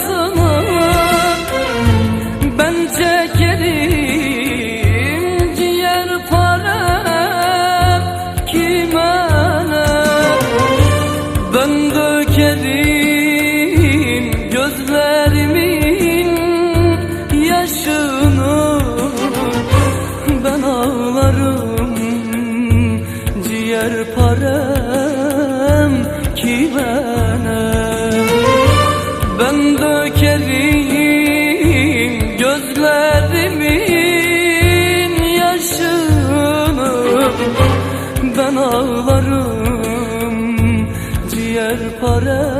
hayatımı ağlarım Ciğer parem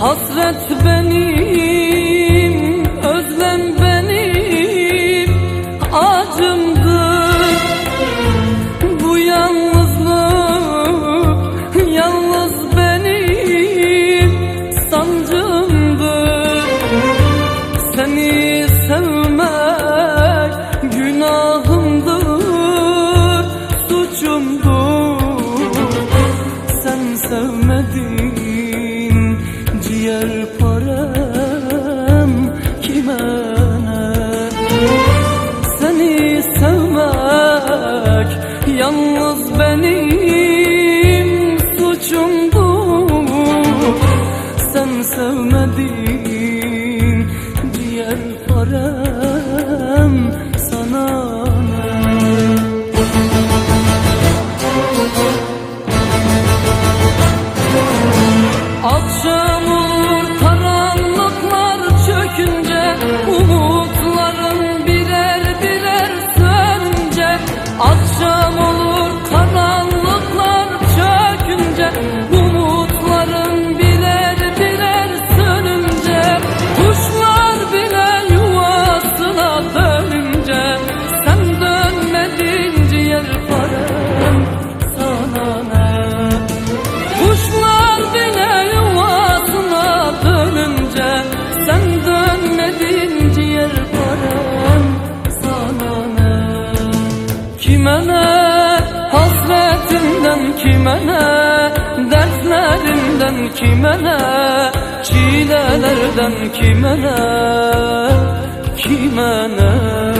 Hasret be Oh. kime ne Hasretimden kime ne Dertlerimden kime ne Çilelerden kime ne Kime ne